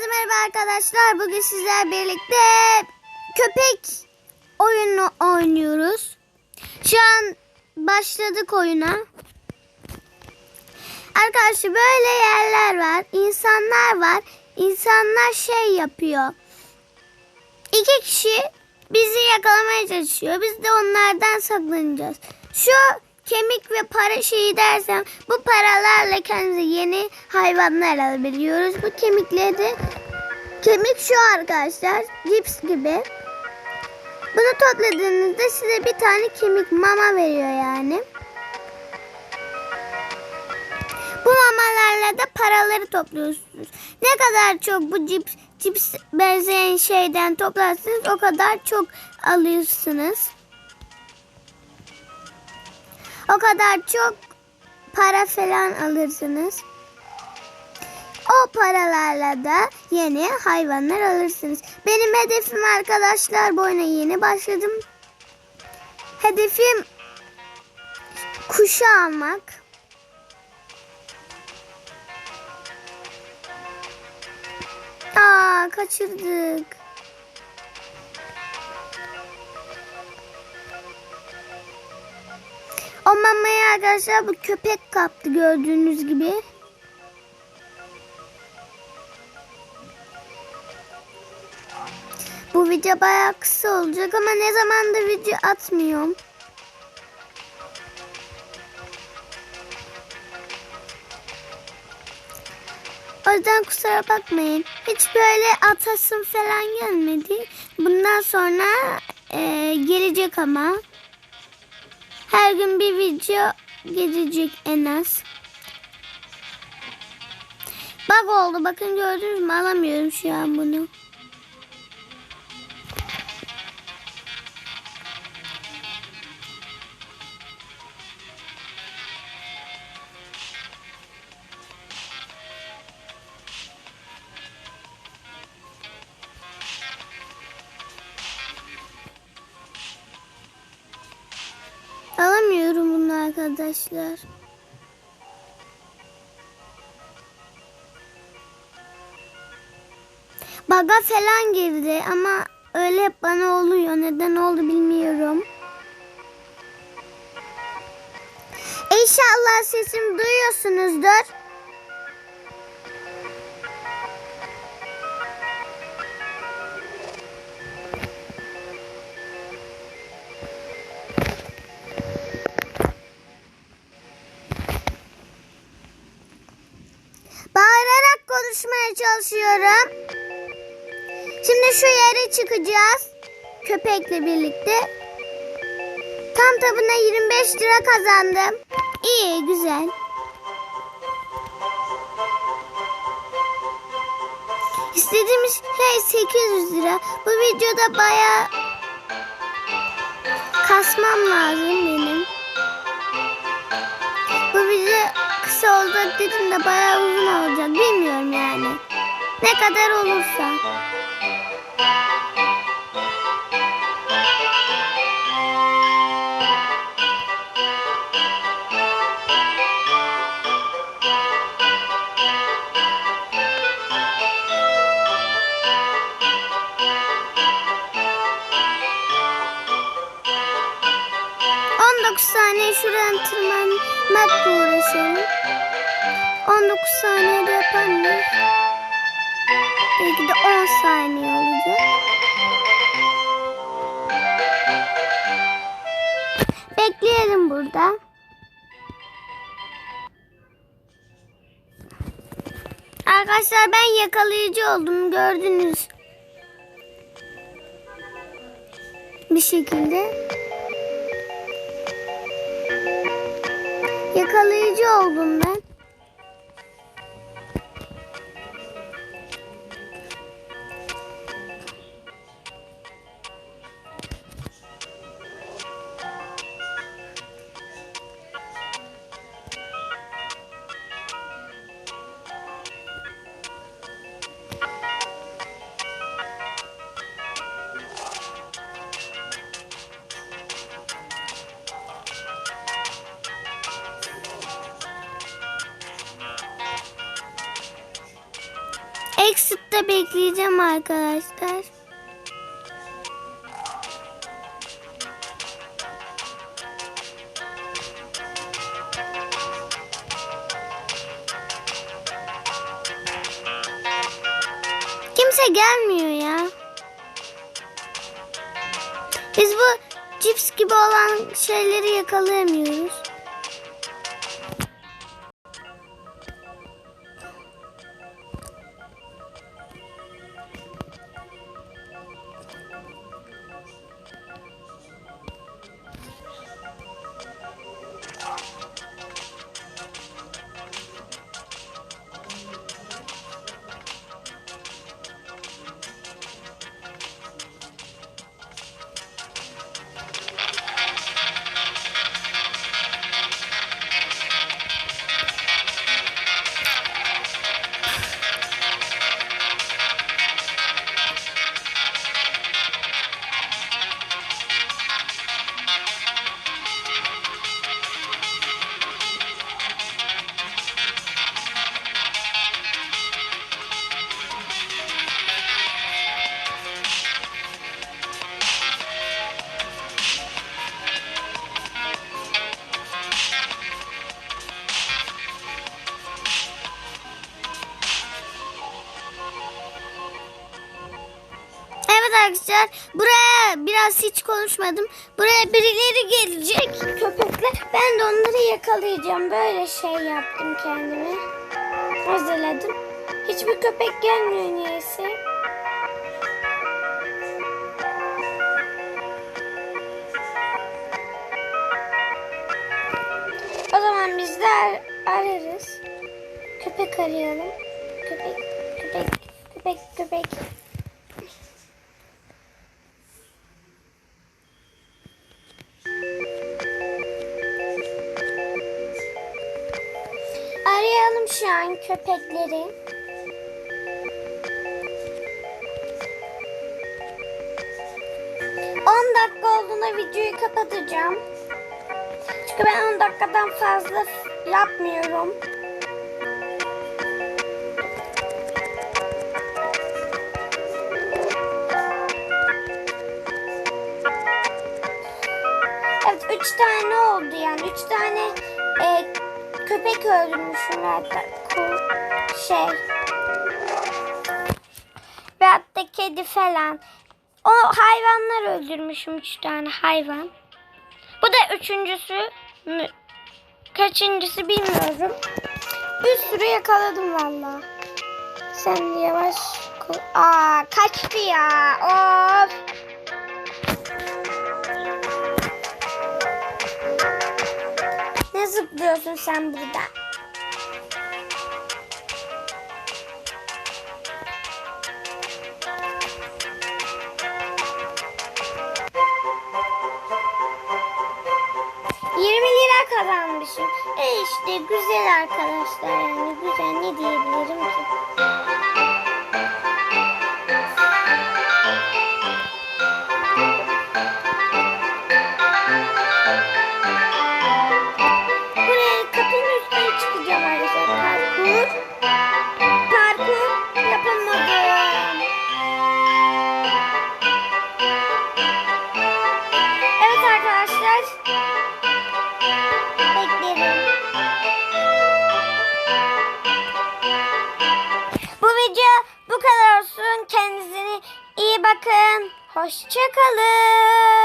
Herkese merhaba arkadaşlar. Bugün sizler birlikte köpek oyunu oynuyoruz. Şu an başladık oyuna. Arkadaşlar böyle yerler var. insanlar var. İnsanlar şey yapıyor. İki kişi bizi yakalamaya çalışıyor. Biz de onlardan saklanacağız. Şu kemik ve para şeyi dersem bu paralarla kendimize yeni hayvanlar alabiliyoruz. Bu kemikleri kemik şu arkadaşlar cips gibi. Bunu topladığınızda size bir tane kemik mama veriyor yani. Bu mamalarla da paraları topluyorsunuz. Ne kadar çok bu cips, cips benzeyen şeyden toplarsınız o kadar çok alıyorsunuz. O kadar çok para falan alırsınız. O paralarla da yeni hayvanlar alırsınız. Benim hedefim arkadaşlar bu oyuna yeni başladım. Hedefim kuşu almak. Aa kaçırdık. Mamayı arkadaşlar bu köpek kaptı gördüğünüz gibi. Bu video bayağı kısa olacak ama ne zamandır video atmıyorum. O yüzden kusura bakmayın. Hiç böyle atasım falan gelmedi. Bundan sonra e, gelecek ama. Her gün bir video gelecek en az. Bak oldu bakın gördünüz mü alamıyorum şu an bunu. Arkadaşlar. Baga falan girdi ama öyle hep bana oluyor. Neden oldu bilmiyorum. İnşallah sesimi duyuyorsunuzdur. Çıkacağız. Köpekle birlikte. Tam tabına 25 lira kazandım. İyi, güzel. İstediğimiz şey 800 lira. Bu videoda bayağı kasmam lazım benim. Bu video kısa olacak dedim de bayağı uzun olacak. Bilmiyorum yani. Ne kadar olursa. Saniye şuradan tırmanmakla uğraşalım. 19 saniyede yapar mıyız? Belki de 10 saniye olacak. Bekleyelim burada. Arkadaşlar ben yakalayıcı oldum gördünüz. Bir şekilde. Yakalayıcı oldum ben. Exit'te bekleyeceğim arkadaşlar. Kimse gelmiyor ya. Biz bu cips gibi olan şeyleri yakalayamıyoruz. Evet arkadaşlar buraya biraz hiç konuşmadım. Buraya birileri gelecek köpekler. Ben de onları yakalayacağım. Böyle şey yaptım kendime. Hazırladım. Hiçbir köpek gelmiyor niyeyse. O zaman biz de ar- ararız. Köpek arayalım. Köpek, köpek, köpek, köpek. Arayalım şu an köpekleri. On dakika olduğunda videoyu kapatacağım. Çünkü ben 10 dakikadan fazla yapmıyorum. Evet 3 tane oldu yani. 3 tane e, köpek öldürmüşüm hatta. Şey. Ve hatta kedi falan. O hayvanlar öldürmüşüm 3 tane hayvan. Bu da üçüncüsü? Kaçıncısı bilmiyorum. Bir sürü yakaladım valla. Sen yavaş. Aa kaçtı ya. Of. Zıplıyorsun sen burada? Yirmi lira kazanmışım. E işte güzel arkadaşlar yani güzel ne diyebilirim ki? Hoşçakalın.